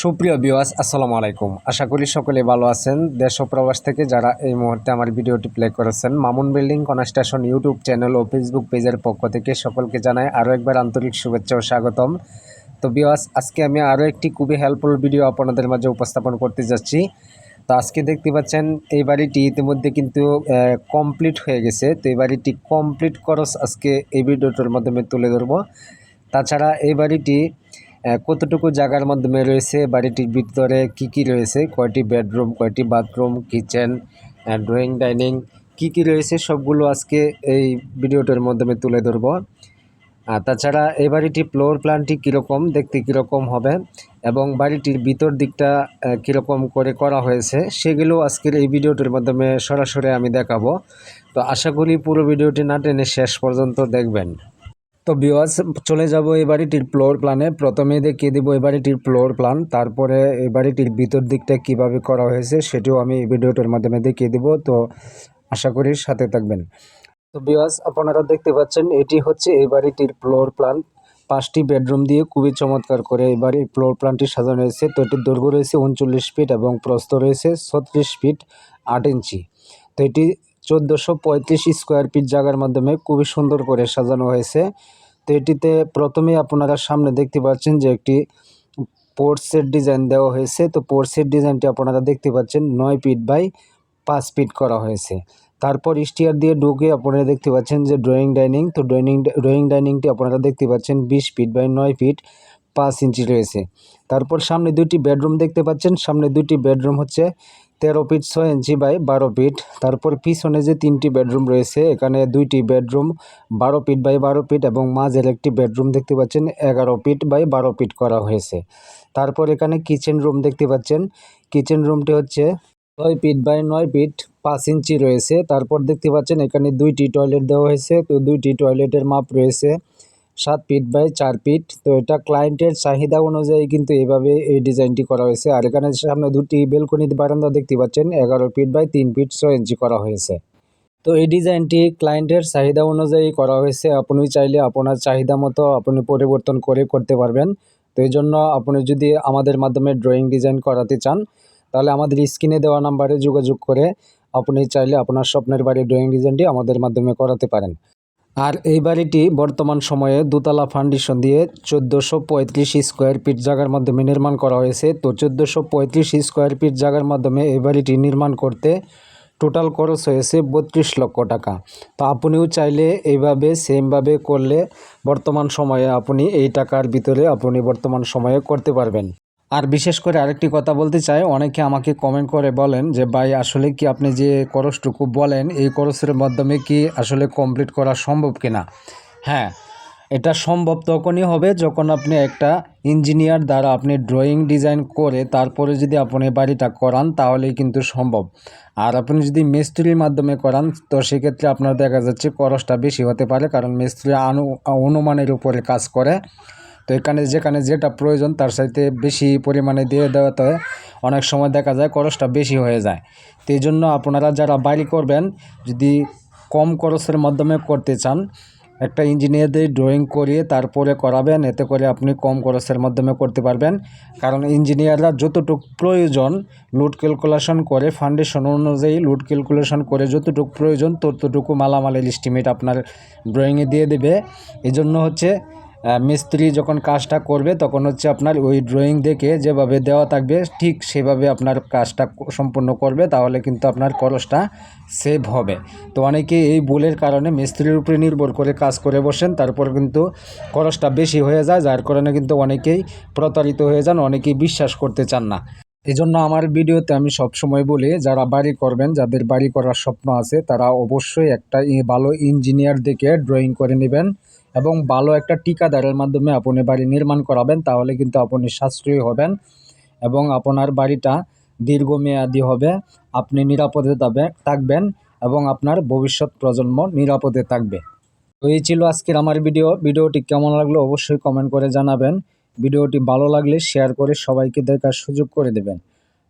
সুপ্রিয় বিওয়াস আসসালামু আলাইকুম। আশা করি সকলে ভালো আছেন। দেশ ও প্রবাস থেকে যারা এই মুহূর্তে আমার ভিডিওটি প্লে করেছেন, Mamun building construction YouTube channel ও ফেসবুক পেজের পক্ষ থেকে সকলকে জানাই আরও একবার আন্তরিক শুভেচ্ছা ও স্বাগতম। তো বিওয়াস আজকে আমি আরও একটি খুবই হেল্পফুল ভিডিও আপনাদের মাঝে উপস্থাপন করতে যাচ্ছি। তো আজকে দেখতে পাচ্ছেন, এই বাড়িটি ইতিমধ্যে কিন্তু কমপ্লিট হয়ে গেছে। তো এই বাড়িটি কমপ্লিট খরচ আজকে এই ভিডিওটার মাধ্যমে তুলে ধরবো। তাছাড়া এই বাড়িটি কতটুকু জায়গার মাধ্যমে রয়েছে, বাড়িটির ভিতরে কি কি রয়েছে, কয়টি বেডরুম, কয়টি বাথরুম, কিচেন ড্রয়িং, ডাইনিং, কি কি রয়েছে, সবগুলো আজকে এই ভিডিওটার মাধ্যমে তুলে ধরবো। আর তাছাড়া এই বাড়িটির ফ্লোর প্ল্যানটি কীরকম, দেখতে কীরকম হবে এবং বাড়িটির ভিতর দিকটা কীরকম করে করা হয়েছে, সেগুলো আজকের এই ভিডিওটির মাধ্যমে সরাসরি আমি দেখাবো। তো আশা করি পুরো ভিডিওটি না টেনে শেষ পর্যন্ত দেখবেন। তো বিওয়াস চলে যাব এই বাড়িটির ফ্লোর প্ল্যানে প্রথমে দেখিয়ে দেবো এই বাড়িটির ফ্লোর প্ল্যান তারপরে এই বাড়িটির ভিতর দিকটা কীভাবে করা হয়েছে, সেটিও আমি এই ভিডিওটার মাধ্যমে দেখিয়ে দেবো। তো আশা করি সাথে থাকবেন। তো বিওয়াস আপনারা দেখতে পাচ্ছেন, এটি হচ্ছে এই বাড়িটির ফ্লোর প্ল্যান পাঁচটি বেডরুম দিয়ে খুবই চমৎকার করে এই বাড়ির ফ্লোর প্ল্যানটি সাজানো হয়েছে। তো এটির দৈর্ঘ্য রয়েছে উনচল্লিশ ফিট এবং প্রস্থ রয়েছে ছত্রিশ ফিট আট ইঞ্চি তো এটি চোদ্দোশো পঁয়ত্রিশ স্কোয়ার ফিট জায়গার মাধ্যমে খুবই সুন্দর করে সাজানো হয়েছে। তো এটিতে প্রথমে আপনারা সামনে দেখতে পাচ্ছেন যে একটি পোর্টসের ডিজাইন দেওয়া হয়েছে। তো পোর্টসের ডিজাইনটি আপনারা দেখতে পাচ্ছেন, নয় ফিট বাই পাঁচ ফিট করা হয়েছে। তারপর স্টিয়ার দিয়ে ঢুকে আপনারা দেখতে পাচ্ছেন যে ড্রয়িং ডাইনিং তো ড্রয়িং ড্রয়িং ডাইনিংটি আপনারা দেখতে পাচ্ছেন বিশ ফিট বাই নয় ফিট পাঁচ ইঞ্চি রয়েছে। তারপর সামনে দুইটি বেডরুম দেখতে পাচ্ছেন। সামনে দুইটি বেডরুম হচ্ছে তেরো ফিট ছয় ইঞ্চি বাই বারো ফিট। তারপর পিছনে যে তিনটি বেডরুম রয়েছে, এখানে দুইটি বেডরুম, বারো ফিট বাই বারো ফিট এবং মাঝের একটি বেডরুম দেখতে পাচ্ছেন, এগারো ফিট বাই বারো ফিট করা হয়েছে। তারপর এখানে কিচেন রুম দেখতে পাচ্ছেন, কিচেন রুমটি হচ্ছে নয় ফিট বাই নয় ফিট পাঁচ ইঞ্চি রয়েছে। তারপর দেখতে পাচ্ছেন, এখানে দুইটি টয়লেট দেওয়া হয়েছে, তো দুইটি টয়লেটের মাপ রয়েছে সাত ফিট বাই চার ফিট। তো এটা ক্লায়েন্টের চাহিদা অনুযায়ী কিন্তু এইভাবে এই ডিজাইনটি করা হয়েছে। আর এখানে সামনে দুটি বেলকনি বারান্দা দেখতে পাচ্ছেন, এগারো ফিট বাই তিন ফিট ছয় ইঞ্চি করা হয়েছে। তো এই ডিজাইনটি ক্লায়েন্টের চাহিদা অনুযায়ী করা হয়েছে। আপনি চাইলে আপনার চাহিদা মতো আপনি পরিবর্তন করে করতে পারবেন। তো এই জন্য আপনি যদি আমাদের মাধ্যমে ড্রয়িং ডিজাইন করাতে চান, তাহলে আমাদের স্ক্রিনে দেওয়া নাম্বারে যোগাযোগ করে আপনি চাইলে আপনার স্বপ্নের বাড়ির ড্রয়িং ডিজাইনটি আমাদের মাধ্যমে করাতে পারেন। আর এই বাড়িটি বর্তমান সময়ে দোতলা ফাউন্ডেশন দিয়ে চোদ্দোশো পঁয়ত্রিশ স্কোয়ার ফিট জায়গার মাধ্যমে নির্মাণ করা হয়েছে। তো চোদ্দোশো পঁয়ত্রিশ স্কোয়ার ফিট জায়গার মাধ্যমে এই বাড়িটি নির্মাণ করতে টোটাল খরচ হয়েছে বত্রিশ লক্ষ টাকা। তো আপনিও চাইলে এইভাবে সেমভাবে করলে বর্তমান সময়ে আপনি এই টাকার ভিতরে আপনি বর্তমান সময়ে করতে পারবেন। আর বিশেষ করে আরেকটি কথা বলতে চাই, অনেকে আমাকে কমেন্ট করে বলেন যে, ভাই, আসলে কি আপনি যে খরচটুকু বলেন, এই খরচের মাধ্যমে কি আসলে কমপ্লিট করা সম্ভব কিনা? হ্যাঁ এটা সম্ভব তখনই হবে যখন আপনি একটা ইঞ্জিনিয়ার দ্বারা আপনি ড্রয়িং ডিজাইন করে তারপরে যদি আপনি বাড়িটা করান, তাহলেই কিন্তু সম্ভব। আর আপনি যদি মিস্ত্রির মাধ্যমে করান, তো সেক্ষেত্রে আপনার দেখা যাচ্ছে খরচটা বেশি হতে পারে, কারণ মিস্ত্রি আনু অনুমানের উপরে কাজ করে। তো এখানে যেখানে যেটা প্রয়োজন তার সাথে বেশি পরিমাণে দিয়ে দেওয়াতে অনেক সময় দেখা যায় খরচটা বেশি হয়ে যায়। তো এই জন্য আপনারা যারা বাড়ি করবেন, যদি কম খরচের মাধ্যমে করতে চান, একটা ইঞ্জিনিয়ারদের ড্রয়িং করিয়ে তারপরে করাবেন, এতে করে আপনি কম খরচের মাধ্যমে করতে পারবেন। কারণ ইঞ্জিনিয়াররা যতটুকু প্রয়োজন লোড ক্যালকুলেশন করে ফাউন্ডেশন অনুযায়ী লোড ক্যালকুলেশন করে যতটুক প্রয়োজন, ততটুকু মালামালের এস্টিমেট আপনার ড্রয়িংয়ে দিয়ে দেবে। এই জন্য হচ্ছে মিস্ত্রি যখন কাজটা করবে, তখন হচ্ছে আপনার ওই ড্রয়িং দেখে যেভাবে দেওয়া থাকবে, ঠিক সেভাবে আপনার কাজটা সম্পূর্ণ করবে, তাহলে কিন্তু আপনার খরচটা সেভ হবে। তো অনেকে এই ভুলের কারণে মিস্ত্রির উপরে নির্ভর করে কাজ করে বসেন, তারপর কিন্তু খরচটা বেশি হয়ে যায়, যার কারণে কিন্তু অনেকেই প্রতারিত হয়ে যান, অনেকেই বিশ্বাস করতে চান না। এই জন্য আমার ভিডিওতে আমি সবসময় বলি, যারা বাড়ি করবেন, যাদের বাড়ি করার স্বপ্ন আছে, তারা অবশ্যই একটা ভালো ইঞ্জিনিয়ার দেখে ড্রয়িং করে নেবেন এবং ভালো একটা ঠিকাদারের মাধ্যমে আপনি বাড়ি নির্মাণ করাবেন, তাহলে কিন্তু আপনি সাশ্রয়ী হবেন এবং আপনার বাড়িটা দীর্ঘমেয়াদী হবে, আপনি নিরাপদে থাকবে- থাকবেন এবং আপনার ভবিষ্যৎ প্রজন্ম নিরাপদে থাকবে। তো এই ছিল আজকের আমার ভিডিও। ভিডিওটি কেমন লাগল অবশ্যই কমেন্ট করে জানাবেন। ভিডিওটি ভালো লাগলে শেয়ার করে সবাইকে দেখার সুযোগ করে দেবেন।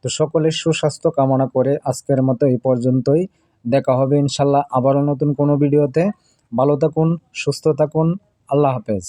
তো সকলের সুস্বাস্থ্য কামনা করে আজকের মতো এই পর্যন্তই। দেখা হবে ইনশাল্লাহ আবারও নতুন কোনো ভিডিওতে। ভালো থাকুন, সুস্থ থাকুন। আল্লাহ হাফেজ।